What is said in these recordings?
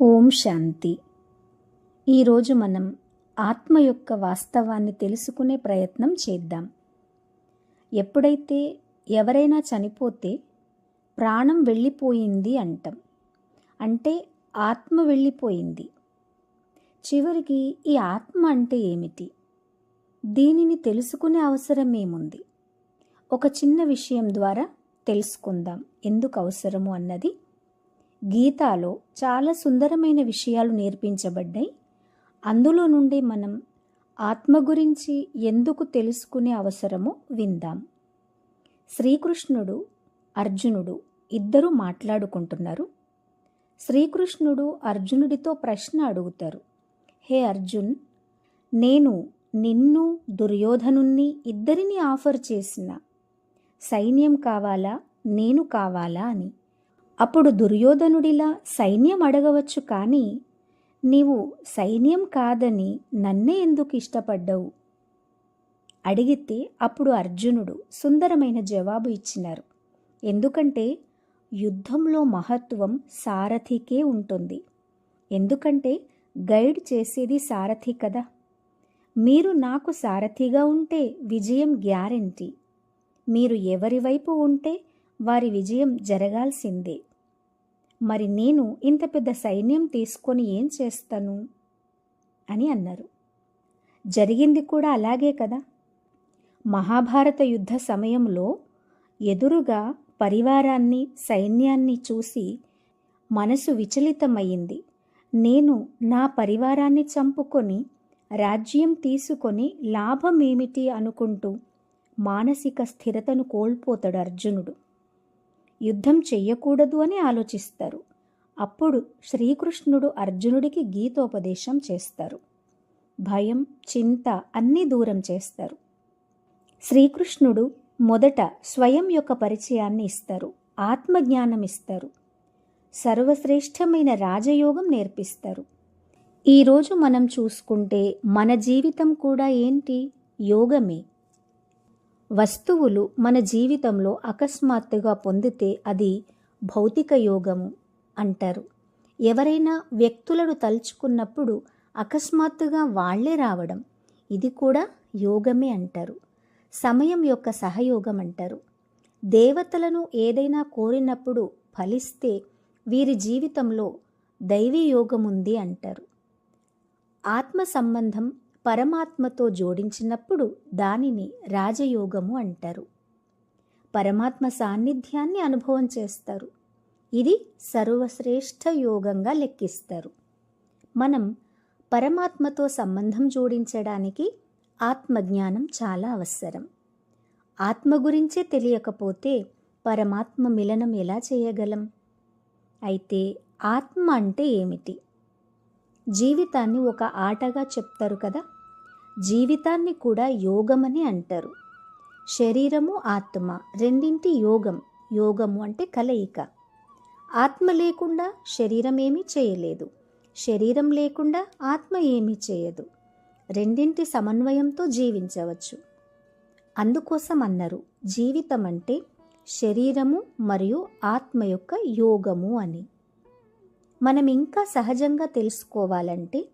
ఓం శాంతి. ఈరోజు మనం ఆత్మ యొక్క వాస్తవాన్ని తెలుసుకునే ప్రయత్నం చేద్దాం. ఎప్పుడైతే ఎవరైనా చనిపోతే ప్రాణం వెళ్ళిపోయింది అంటాం. అంటే ఆత్మ వెళ్ళిపోయింది. చివరికి ఈ ఆత్మ అంటే ఏమిటి? దీనిని తెలుసుకునే అవసరం ఏముంది? ఒక చిన్న విషయం ద్వారా తెలుసుకుందాం. ఎందుకు అవసరము అన్నది గీతాలో చాలా సుందరమైన విషయాలు నేర్పించబడ్డాయి. అందులో నుండి మనం ఆత్మ గురించి ఎందుకు తెలుసుకునే అవసరమో విందాం. శ్రీకృష్ణుడు అర్జునుడు ఇద్దరూ మాట్లాడుకుంటున్నారు. శ్రీకృష్ణుడు అర్జునుడితో ప్రశ్న అడుగుతారు. హే అర్జున్ నేను నిన్ను దుర్యోధనుణ్ణి ఇద్దరిని ఆఫర్ చేసిన. సైన్యం కావాలా? నేను కావాలా? అని. అప్పుడు దుర్యోధనుడిలా సైన్యం అడగవచ్చు కానీ నీవు సైన్యం కాదని నన్నే ఎందుకు ఇష్టపడ్డావు? అడిగితే అప్పుడు అర్జునుడు సుందరమైన జవాబు ఇచ్చినారు. ఎందుకంటే యుద్ధంలో మహత్వం సారథికే ఉంటుంది. ఎందుకంటే గైడ్ చేసేది సారథి కదా. మీరు నాకు సారథిగా ఉంటే విజయం గ్యారెంటీ. మీరు ఎవరి వైపు ఉంటే వారి విజయం జరగాల్సిందే. మరి నేను ఇంత పెద్ద సైన్యం తీసుకొని ఏం చేస్తాను? అని అన్నారు. జరిగింది కూడా అలాగే కదా? మహాభారత యుద్ధ సమయంలో ఎదురుగా పరివారాన్ని సైన్యాన్ని చూసి మనసు విచలితమయ్యింది. నేను నా పరివారాన్ని చంపుకొని రాజ్యం తీసుకొని లాభమేమిటి అనుకుంటూ మానసిక స్థిరతను కోల్పోతాడు అర్జునుడు. యుద్ధం చెయ్యకూడదు అని ఆలోచిస్తారు. అప్పుడు శ్రీకృష్ణుడు అర్జునుడికి గీతోపదేశం చేస్తారు. భయం చింత అన్నీ దూరం చేస్తారు. శ్రీకృష్ణుడు మొదట స్వయం యొక్క పరిచయాన్ని ఇస్తారు ఆత్మజ్ఞానం ఇస్తారు. సర్వశ్రేష్టమైన రాజయోగం నేర్పిస్తారు. ఈరోజు మనం చూసుకుంటే మన జీవితం కూడా ఏంటి? యోగమే. వస్తువులు మన జీవితంలో అకస్మాత్తుగా పొందితే అది భౌతిక యోగము అంటారు. ఎవరైనా వ్యక్తులను తలుచుకున్నప్పుడు అకస్మాత్తుగా వాళ్ళే రావడం ఇది కూడా యోగమే అంటారు. సమయం యొక్క సహయోగం అంటారు. దేవతలను ఏదైనా కోరినప్పుడు ఫలిస్తే వీరి జీవితంలో దైవీ యోగం ఉంది అంటారు. ఆత్మ సంబంధం పరమాత్మతో జోడించినప్పుడు దానిని రాజయోగము అంటారు. పరమాత్మ సాన్నిధ్యాన్ని అనుభవం చేస్తారు. ఇది సర్వశ్రేష్ఠ యోగంగా లెక్కిస్తారు. మనం పరమాత్మతో సంబంధం జోడించడానికి ఆత్మజ్ఞానం చాలా అవసరం. ఆత్మ గురించే తెలియకపోతే పరమాత్మ మిలనం ఎలా చేయగలం? అయితే ఆత్మ అంటే ఏమిటి? జీవితాన్ని ఒక ఆటగా చెప్తారు కదా? జీవితాన్ని కూడా యోగమని అంటారు. శరీరము ఆత్మ రెండింటి యోగం. యోగము అంటే కలయిక. ఆత్మ లేకుండా శరీరం ఏమీ చేయలేదు. శరీరం లేకుండా ఆత్మ ఏమీ చేయదు. రెండింటి సమన్వయంతో జీవించవచ్చు. అందుకోసం అన్నారు జీవితం అంటే శరీరము మరియు ఆత్మ యొక్క యోగము అని. మనం ఇంకా సహజంగా తెలుసుకోవాలంటే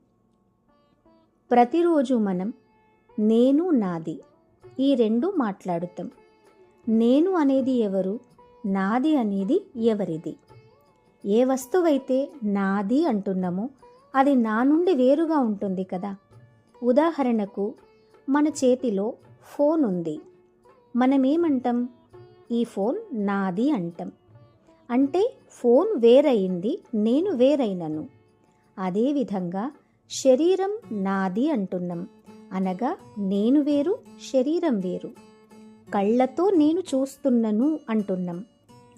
ప్రతిరోజు మనం నేను నాది ఈ రెండు మాట్లాడుతాం. నేను అనేది ఎవరు? నాది అనేది ఎవరిది? ఏ వస్తువైతే నాది అంటున్నామో అది నా నుండి వేరుగా ఉంటుంది కదా. ఉదాహరణకు మన చేతిలో ఫోన్ ఉంది. మనమేమంటాం? ఈ ఫోన్ నాది అంటాం. అంటే ఫోన్ వేరయింది నేను వేరైనను. అదేవిధంగా శరీరం నాది అంటున్నాం. అనగా నేను వేరు శరీరం వేరు. కళ్ళతో నేను చూస్తున్నను అంటున్నాం.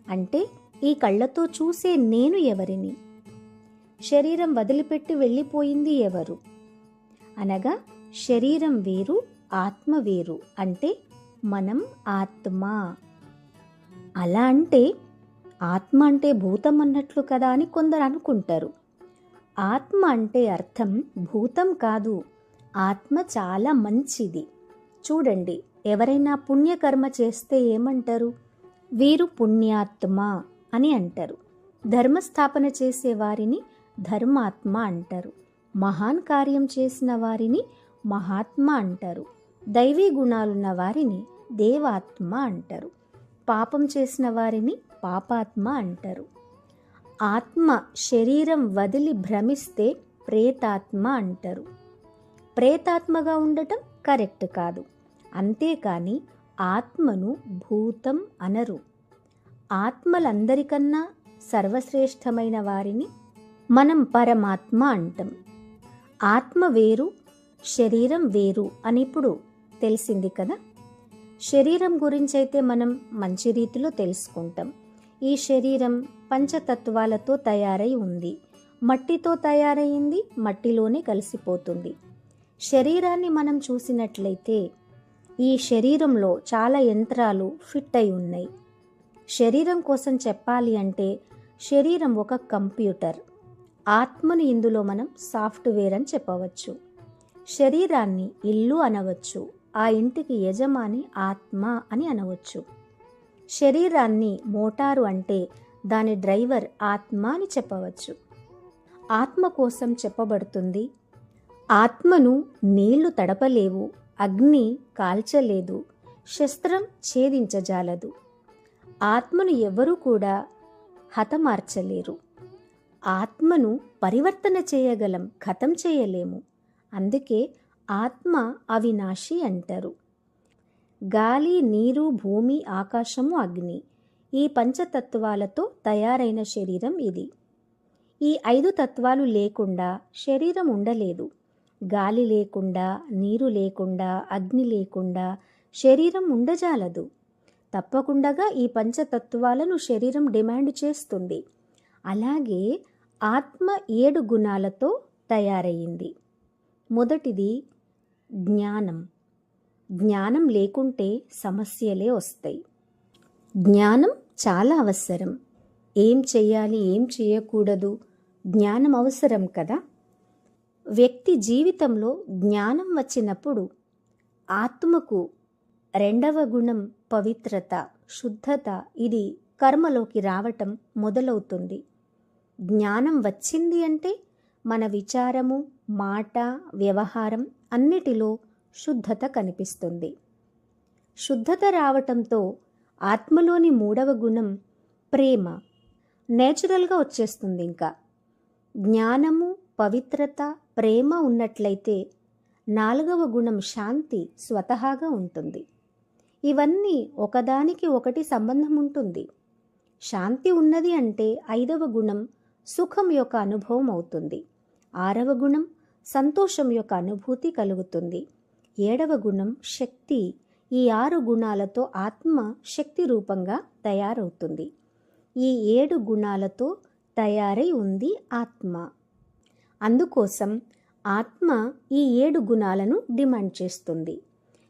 అంటే ఈ కళ్ళతో చూసే నేను ఎవరిని? శరీరం వదిలిపెట్టి వెళ్ళిపోయింది ఎవరు? అనగా శరీరం వేరు ఆత్మ వేరు. అంటే మనం ఆత్మ. అలా అంటే ఆత్మ అంటే భూతం అన్నట్లు కదా అని కొందరు అనుకుంటారు. ఆత్మ అంటే అర్థం భూతం కాదు. ఆత్మ చాలా మంచిది. చూడండి ఎవరైనా పుణ్యకర్మ చేస్తే ఏమంటారు? వీరు పుణ్యాత్మ అని అంటారు. ధర్మస్థాపన చేసే వారిని ధర్మాత్మ అంటారు. మహాన్ కార్యం చేసిన వారిని మహాత్మ అంటారు. దైవీ గుణాలున్న వారిని దేవాత్మ అంటారు. పాపం చేసిన వారిని పాపాత్మ అంటారు. ఆత్మ శరీరం వదిలి భ్రమిస్తే ప్రేతాత్మ అంటారు. ప్రేతాత్మగా ఉండటం కరెక్ట్ కాదు. అంతేకాని ఆత్మను భూతం అనరు. ఆత్మలందరికన్నా సర్వశ్రేష్టమైన వారిని మనం పరమాత్మ అంటాం. ఆత్మ వేరు శరీరం వేరు అని ఇప్పుడు తెలిసింది కదా? శరీరం గురించి అయితే మనం మంచి రీతిలో తెలుసుకుంటాం. ఈ శరీరం పంచతత్వాలతో తయారై ఉంది. మట్టితో తయారైంది మట్టిలోనే కలిసిపోతుంది. శరీరాన్ని మనం చూసినట్లయితే ఈ శరీరంలో చాలా యంత్రాలు ఫిట్ అయి ఉన్నాయి. శరీరం కోసం చెప్పాలి అంటే శరీరం ఒక కంప్యూటర్. ఆత్మను ఇందులో మనం సాఫ్ట్వేర్ అని చెప్పవచ్చు. శరీరాన్ని ఇల్లు అనవచ్చు ఆ ఇంటికి యజమాని ఆత్మ అని అనవచ్చు. శరీరాన్ని మోటారు అంటే దాని డ్రైవర్ ఆత్మ అని చెప్పవచ్చు. ఆత్మ కోసం చెప్పబడుతుంది ఆత్మను నీళ్ళు తడపలేవు అగ్ని కాల్చలేదు శస్త్రం ఛేదించజాలదు. ఆత్మను ఎవరూ కూడా హతమార్చలేరు. ఆత్మను పరివర్తన చేయగలం ఖతం చేయలేము. అందుకే ఆత్మ అవినాశి అంటారు. గాలి నీరు భూమి ఆకాశము అగ్ని ఈ పంచతత్వాలతో తయారైన శరీరం ఇది. ఈ ఐదు తత్వాలు లేకుండా శరీరం ఉండలేదు. గాలి లేకుండా నీరు లేకుండా అగ్ని లేకుండా శరీరం ఉండజాలదు. తప్పకుండా ఈ పంచతత్వాలను శరీరం డిమాండ్ చేస్తుంది. అలాగే ఆత్మ ఏడు గుణాలతో తయారయ్యింది మొదటిది జ్ఞానం. జ్ఞానం లేకుంటే సమస్యలే వస్తాయి. జ్ఞానం చాలా అవసరం. ఏం చేయాలి ఏం చేయకూడదు జ్ఞానం అవసరం కదా? వ్యక్తి జీవితంలో జ్ఞానం వచ్చినప్పుడు ఆత్మకు రెండవ గుణం పవిత్రత శుద్ధత ఇది కర్మలోకి రావటం మొదలవుతుంది. జ్ఞానం వచ్చింది అంటే మన విచారము మాట వ్యవహారం అన్నిటిలో శుద్ధత కనిపిస్తుంది. శుద్ధత రావటంతో ఆత్మలోని మూడవ గుణం ప్రేమ నేచురల్గా వచ్చేస్తుంది ఇంకా. జ్ఞానము పవిత్రత ప్రేమ ఉన్నట్లయితే నాలుగవ గుణం శాంతి స్వతహాగా ఉంటుంది. ఇవన్నీ ఒకదానికి ఒకటి సంబంధం ఉంటుంది. శాంతి ఉన్నది అంటే ఐదవ గుణం సుఖం యొక్క అనుభవం అవుతుంది. ఆరవ గుణం సంతోషం యొక్క అనుభూతి కలుగుతుంది. ఏడవ గుణం శక్తి. ఈ ఆరు గుణాలతో ఆత్మ శక్తి రూపంగా తయారవుతుంది. ఈ ఏడు గుణాలతో తయారై ఉంది ఆత్మ. అందుకోసం ఆత్మ ఈ ఏడు గుణాలను డిమాండ్ చేస్తుంది.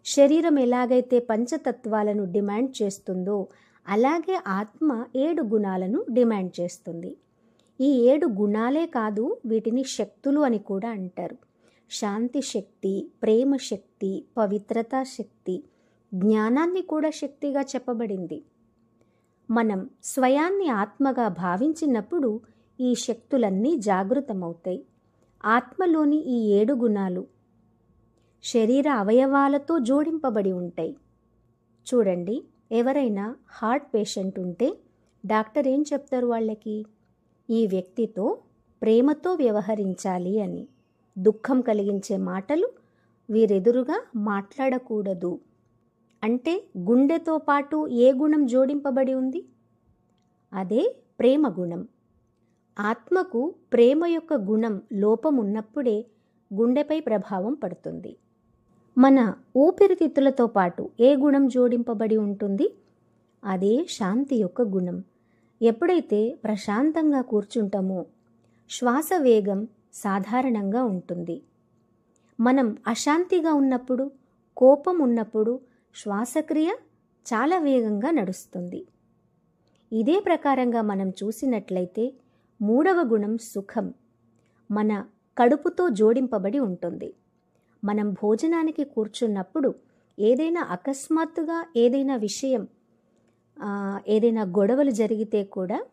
శరీరం ఎలాగైతే పంచతత్వాలను డిమాండ్ చేస్తుందో అలాగే ఆత్మ ఏడు గుణాలను డిమాండ్ చేస్తుంది. ఈ ఏడు గుణాలే కాదు వీటిని శక్తులు అని కూడా అంటారు. శాంతి శక్తి ప్రేమ శక్తి పవిత్రతా శక్తి జ్ఞానాన్ని కూడా శక్తిగా చెప్పబడింది. మనం స్వయాన్ని ఆత్మగా భావించినప్పుడు ఈ శక్తులన్నీ జాగృతమవుతాయి. ఆత్మలోని ఈ ఏడు గుణాలు శరీర అవయవాలతో జోడింపబడి ఉంటాయి. చూడండి ఎవరైనా హార్ట్ పేషెంట్ ఉంటే డాక్టర్ ఏం చెప్తారు వాళ్ళకి? ఈ వ్యక్తితో ప్రేమతో వ్యవహరించాలి అని. దుఃఖం కలిగించే మాటలు వీరెదురుగా మాట్లాడకూడదు. అంటే గుండెతో పాటు ఏ గుణం జోడింపబడి ఉంది? అదే ప్రేమ గుణం. ఆత్మకు ప్రేమ యొక్క గుణం లోపం ఉన్నప్పుడే గుండెపై ప్రభావం పడుతుంది. మన ఊపిరితిత్తులతో పాటు ఏ గుణం జోడింపబడి ఉంటుంది? అదే శాంతి యొక్క గుణం. ఎప్పుడైతే ప్రశాంతంగా కూర్చుంటామో శ్వాస వేగం సాధారణంగా ఉంటుంది. మనం అశాంతిగా ఉన్నప్పుడు కోపం ఉన్నప్పుడు శ్వాసక్రియ చాలా వేగంగా నడుస్తుంది. ఇదే ప్రకారంగా మనం చూసినట్లయితే మూడవ గుణం సుఖం. మన కడుపుతో జోడింపబడి ఉంటుంది. మనం భోజనానికి కూర్చున్నప్పుడు ఏదైనా అకస్మాత్తుగా ఏదైనా విషయం ఏదైనా గొడవలు జరిగితే కూడా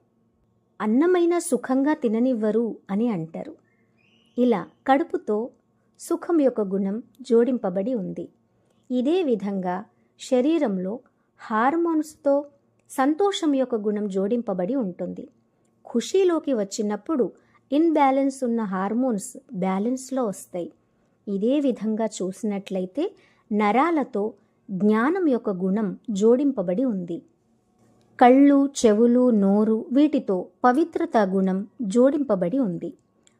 అన్నమైన సుఖంగా తిననివ్వరు అని అంటారు. ఇలా కడుపుతో సుఖం యొక్క గుణం జోడింపబడి ఉంది. ఇదే విధంగా శరీరంలో హార్మోన్స్తో సంతోషం యొక్క గుణం జోడింపబడి ఉంటుంది. ఖుషీలోకి వచ్చినప్పుడు ఇన్బ్యాలెన్స్ ఉన్న హార్మోన్స్ బ్యాలెన్స్లో వస్తాయి. ఇదే విధంగా చూసినట్లయితే నరాలతో జ్ఞానం యొక్క గుణం జోడింపబడి ఉంది. కళ్ళు చెవులు నోరు వీటితో పవిత్రత గుణం జోడింపబడి ఉంది.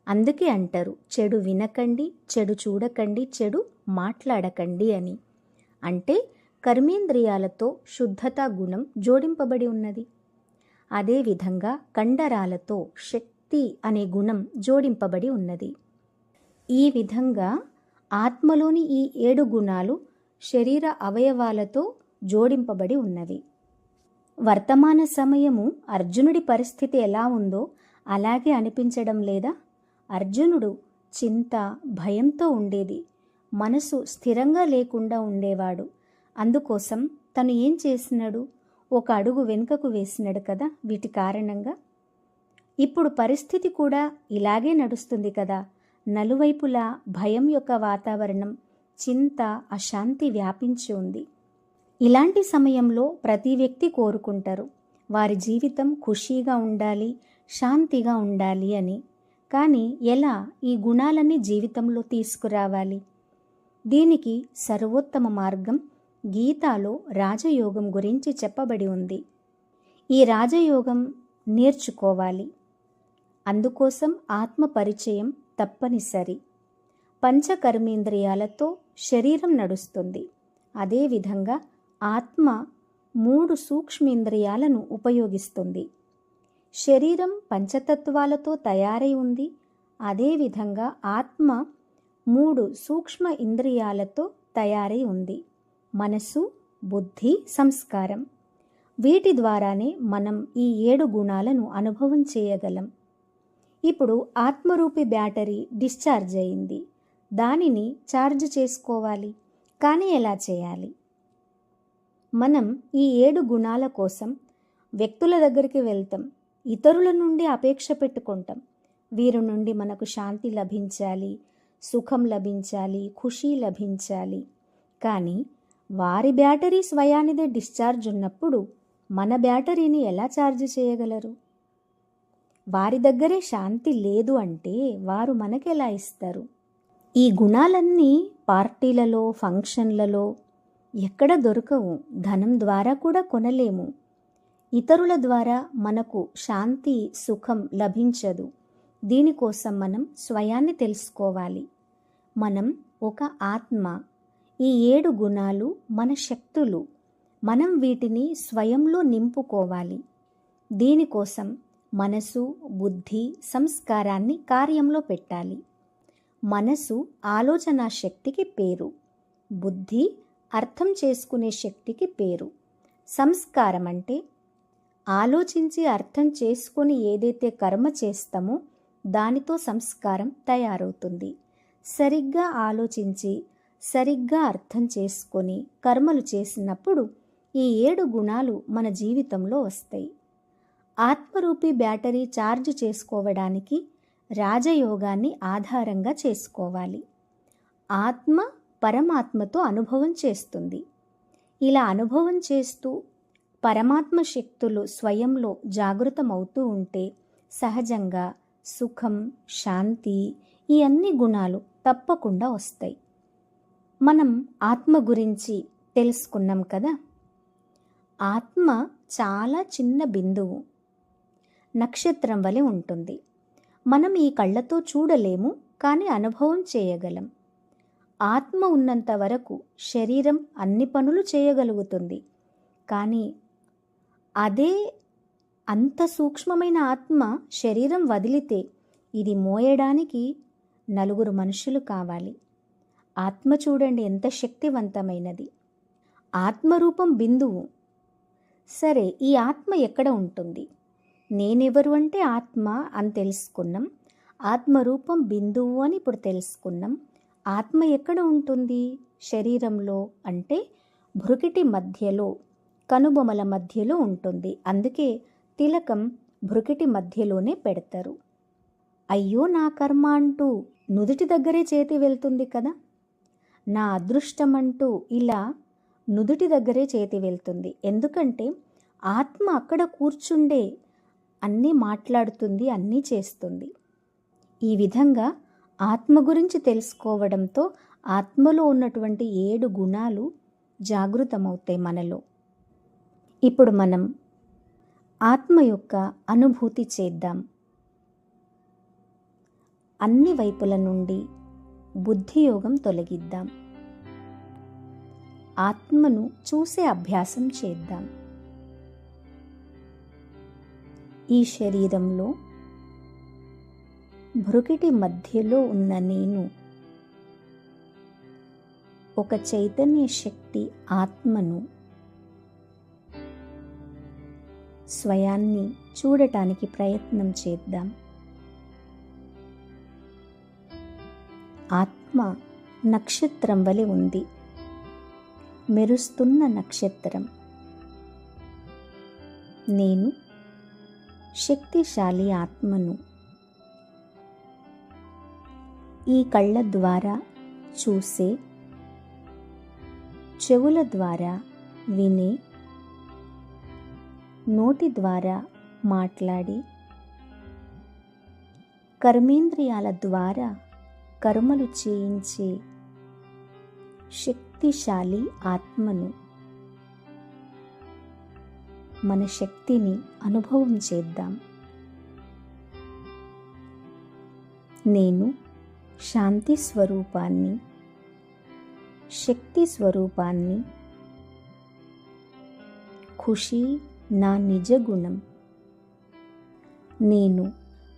అందుకే అంటారు చెడు వినకండి చెడు చూడకండి చెడు మాట్లాడకండి అని. అంటే కర్మేంద్రియాలతో శుద్ధతా గుణం జోడింపబడి ఉన్నది. అదేవిధంగా కండరాలతో శక్తి అనే గుణం జోడింపబడి ఉన్నది. ఈ విధంగా ఆత్మలోని ఈ ఏడు గుణాలు శరీర అవయవాలతో జోడింపబడి ఉన్నవి. వర్తమాన సమయము అర్జునుడి పరిస్థితి ఎలా ఉందో అలాగే అనిపించడం లేదా? అర్జునుడు చింత భయంతో ఉండేది. మనసు స్థిరంగా లేకుండా ఉండేవాడు. అందుకోసం తను ఏం చేసినాడు? ఒక అడుగు వెనుకకు వేసినాడు కదా వీటి కారణంగా. ఇప్పుడు పరిస్థితి కూడా ఇలాగే నడుస్తుంది కదా. నలువైపులా భయం యొక్క వాతావరణం చింత అశాంతి వ్యాపించి ఉంది. ఇలాంటి సమయంలో ప్రతి వ్యక్తి కోరుకుంటారు. వారి జీవితం ఖుషీగా ఉండాలి శాంతిగా ఉండాలి అని. కానీ ఎలా ఈ గుణాలన్నీ జీవితంలో తీసుకురావాలి? దీనికి సర్వోత్తమ మార్గం గీతాలో రాజయోగం గురించి చెప్పబడి ఉంది. ఈ రాజయోగం నేర్చుకోవాలి. అందుకోసం ఆత్మ పరిచయం తప్పనిసరి. పంచకర్మేంద్రియాలతో శరీరం నడుస్తుంది. అదేవిధంగా ఆత్మ మూడు సూక్ష్మేంద్రియాలను ఉపయోగిస్తుంది. శరీరం పంచతత్వాలతో తయారై ఉంది. అదేవిధంగా ఆత్మ మూడు సూక్ష్మ ఇంద్రియాలతో తయారై ఉంది. మనసు బుద్ధి సంస్కారం. వీటి ద్వారానే మనం ఈ ఏడు గుణాలను అనుభవం చేయగలం. ఇప్పుడు ఆత్మరూపి బ్యాటరీ డిశ్చార్జ్ అయింది. దానిని ఛార్జ్ చేసుకోవాలి. కానీ ఎలా చేయాలి? మనం ఈ ఏడు గుణాల కోసం వ్యక్తుల దగ్గరికి వెళ్తాం. ఇతరుల నుండి అపేక్ష పెట్టుకుంటాం. వీరి నుండి మనకు శాంతి లభించాలి సుఖం లభించాలి ఖుషీ లభించాలి. కానీ వారి బ్యాటరీ స్వయానిదే డిశ్చార్జ్ ఉన్నప్పుడు మన బ్యాటరీని ఎలా ఛార్జ్ చేయగలరు? వారి దగ్గరే శాంతి లేదు అంటే వారు మనకెలా ఇస్తారు? ఈ గుణాలన్నీ పార్టీలలో ఫంక్షన్లలో ఎక్కడ దొరకవు. ధనం ద్వారా కూడా కొనలేము. ఇతరుల ద్వారా మనకు శాంతి సుఖం లభించదు. దీనికోసం మనం స్వయాన్ని తెలుసుకోవాలి. మనం ఒక ఆత్మ. ఈ ఏడు గుణాలు మన శక్తులు. మనం వీటిని స్వయంలో నింపుకోవాలి. దీనికోసం మనసు బుద్ధి సంస్కారాన్ని కార్యంలో పెట్టాలి. మనసు ఆలోచనా శక్తికి పేరు. బుద్ధి అర్థం చేసుకునే శక్తికి పేరు. సంస్కారం అంటే ఆలోచించి అర్థం చేసుకొని ఏదైతే కర్మ చేస్తామో దానితో సంస్కారం తయారవుతుంది. సరిగ్గా ఆలోచించి సరిగ్గా అర్థం చేసుకొని కర్మలు చేసినప్పుడు ఈ ఏడు గుణాలు మన జీవితంలో వస్తాయి. ఆత్మరూపి బ్యాటరీ ఛార్జ్ చేసుకోవడానికి రాజయోగాన్ని ఆధారంగా చేసుకోవాలి. ఆత్మ పరమాత్మతో అనుభవం చేస్తుంది. ఇలా అనుభవం చేస్తూ పరమాత్మ శక్తులు స్వయంలో జాగృతమవుతూ ఉంటే సహజంగా సుఖం శాంతి ఈ అన్ని గుణాలు తప్పకుండా వస్తాయి. మనం ఆత్మ గురించి తెలుసుకున్నాం కదా? ఆత్మ చాలా చిన్న బిందువు నక్షత్రం వలె ఉంటుంది. మనం ఈ కళ్ళతో చూడలేము కానీ అనుభవం చేయగలం. ఆత్మ ఉన్నంత వరకు శరీరం అన్ని పనులు చేయగలుగుతుంది. కానీ అదే అంత సూక్ష్మమైన ఆత్మ శరీరం వదిలితే ఇది మోయడానికి నలుగురు మనుషులు కావాలి. ఆత్మ చూడండి ఎంత శక్తివంతమైనది. ఆత్మరూపం బిందువు. సరే ఈ ఆత్మ ఎక్కడ ఉంటుంది? నేనెవరు అంటే ఆత్మ అని తెలుసుకున్నాం. ఆత్మరూపం బిందువు అని ఇప్పుడు తెలుసుకున్నాం. ఆత్మ ఎక్కడ ఉంటుంది? శరీరంలో అంటే భృకిటి మధ్యలో. కనుబొమల మధ్యలో ఉంటుంది. అందుకే తిలకం భృకిటి మధ్యలోనే పెడతారు. అయ్యో నా కర్మ అంటూ నుదుటి దగ్గరే చేతి వెళ్తుంది కదా? నా అదృష్టం అంటూ ఇలా నుదుటి దగ్గరే చేతి వెళ్తుంది. ఎందుకంటే ఆత్మ అక్కడ కూర్చుండే అన్నీ మాట్లాడుతుంది అన్నీ చేస్తుంది. ఈ విధంగా ఆత్మ గురించి తెలుసుకోవడంతో ఆత్మలో ఉన్నటువంటి ఏడు గుణాలు జాగృతమవుతాయి మనలో. ఇప్పుడు మనం ఆత్మ యొక్క అనుభూతి చేద్దాం. అన్ని వైపుల నుండి బుద్ధియోగం తొలగిద్దాం. ఆత్మను చూసే అభ్యాసం చేద్దాం. ఈ శరీరంలో భృకిటి మధ్యలో ఉన్న నేను ఒక చైతన్య శక్తి ఆత్మను స్వయాన్ని చూడటానికి ప్రయత్నం చేద్దాం. ఆత్మ నక్షత్రం వలె ఉంది. మెరుస్తున్న నక్షత్రం. నేను శక్తిశాలి ఆత్మను. ఈ కళ్ళ ద్వారా చూసే చెవుల ద్వారా వినే నోటి ద్వారా మాట్లాడి కర్మేంద్రియాల ద్వారా కర్మలు చేయించే శక్తిశాలి ఆత్మను మన శక్తిని అనుభవం చేద్దాం. నేను శాంతి స్వరూపాన్ని శక్తి స్వరూపాన్ని ఖుషీ నా నిజ గుణం. నేను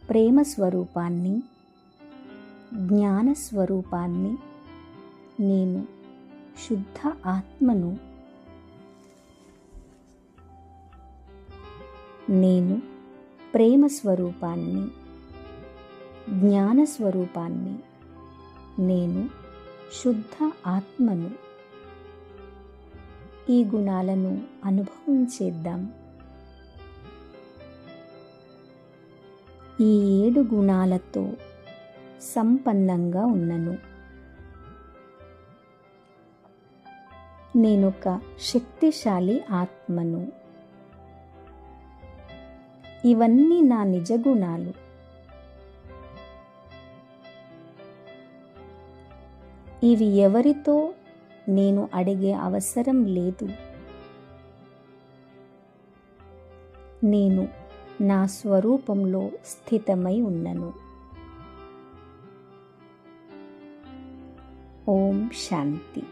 ప్రేమ స్వరూపాన్ని జ్ఞాన స్వరూపాన్ని నేను శుద్ధ ఆత్మను. నేను ప్రేమ స్వరూపాన్ని జ్ఞాన స్వరూపాన్ని నేను శుద్ధ ఆత్మను. ఈ గుణాలను అనుభవం చేద్దాం. ఈ ఏడు గుణాలతో సంపన్నంగా ఉన్నను. నేనొక శక్తిశాలి ఆత్మను. ఇవన్నీ నా నిజ గుణాలు. ఇవి ఎవరితో నేను అడిగే అవసరం లేదు. నేను నా స్వరూపంలో స్థితమై ఉన్నను. ఓం శాంతి.